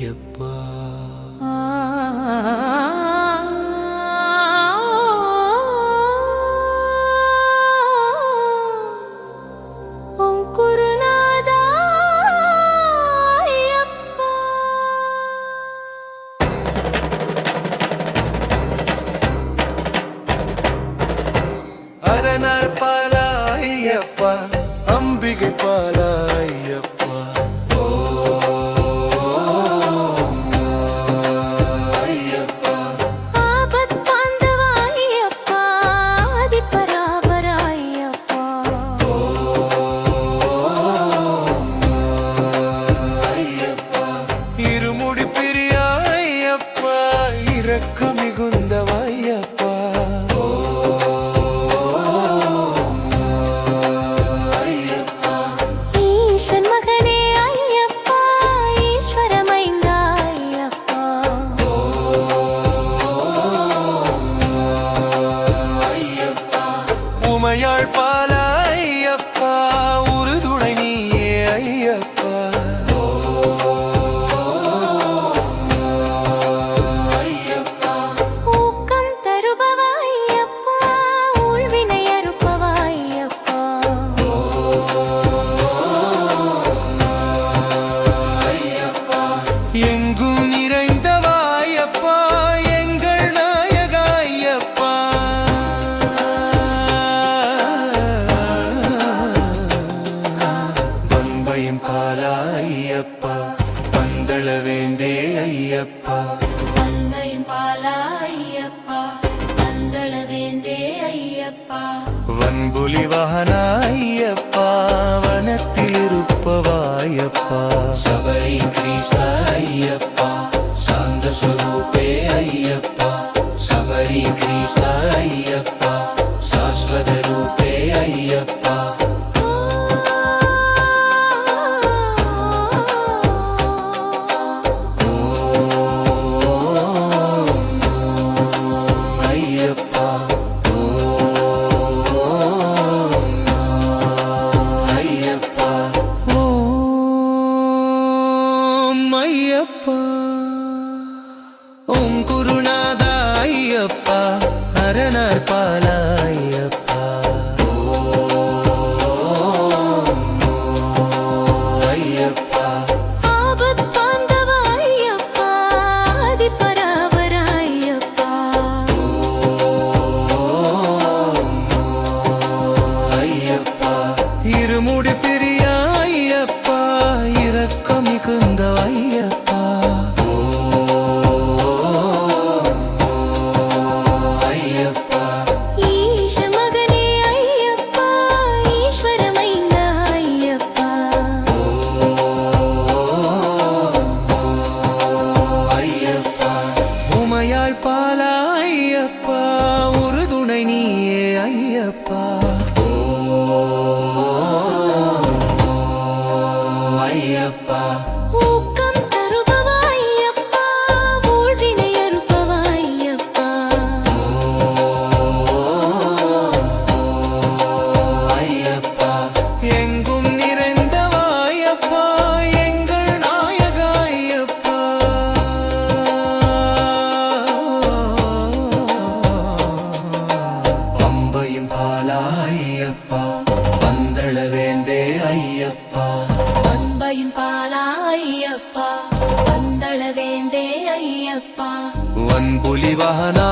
ஐயப்பா. அரணார் பாலா ஐயப்பா. அம்பிகை பாலா. இறக்க ஐயப்பா பந்தள வேந்தே ஐயப்பா. தந்தையும் பாலா ஐயப்பா பந்தள வேந்தே ஐயப்பா. வன்புலி வாகனா ஐயப்பா வனத்தில் இருப்பவாயப்பா சபரி கிரீச ஐயப்பா ஐயப்பா. ஊக்கம் தருபவா ஐயப்பா ஊழ்வினை அறுப்பவா ஐயப்பா. ஐயப்பா எங்கும் நிறைந்தவா ஐயப்பா எங்கள் நாயக ஐயப்பா. பம்பையும் பாலா ஐயப்பா பந்தள வேந்தே ஐயப்பா. பம்பையின் பாலா ஐயப்பா வந்தள வேந்தே ஐயப்பா. வன்புலி வாகனா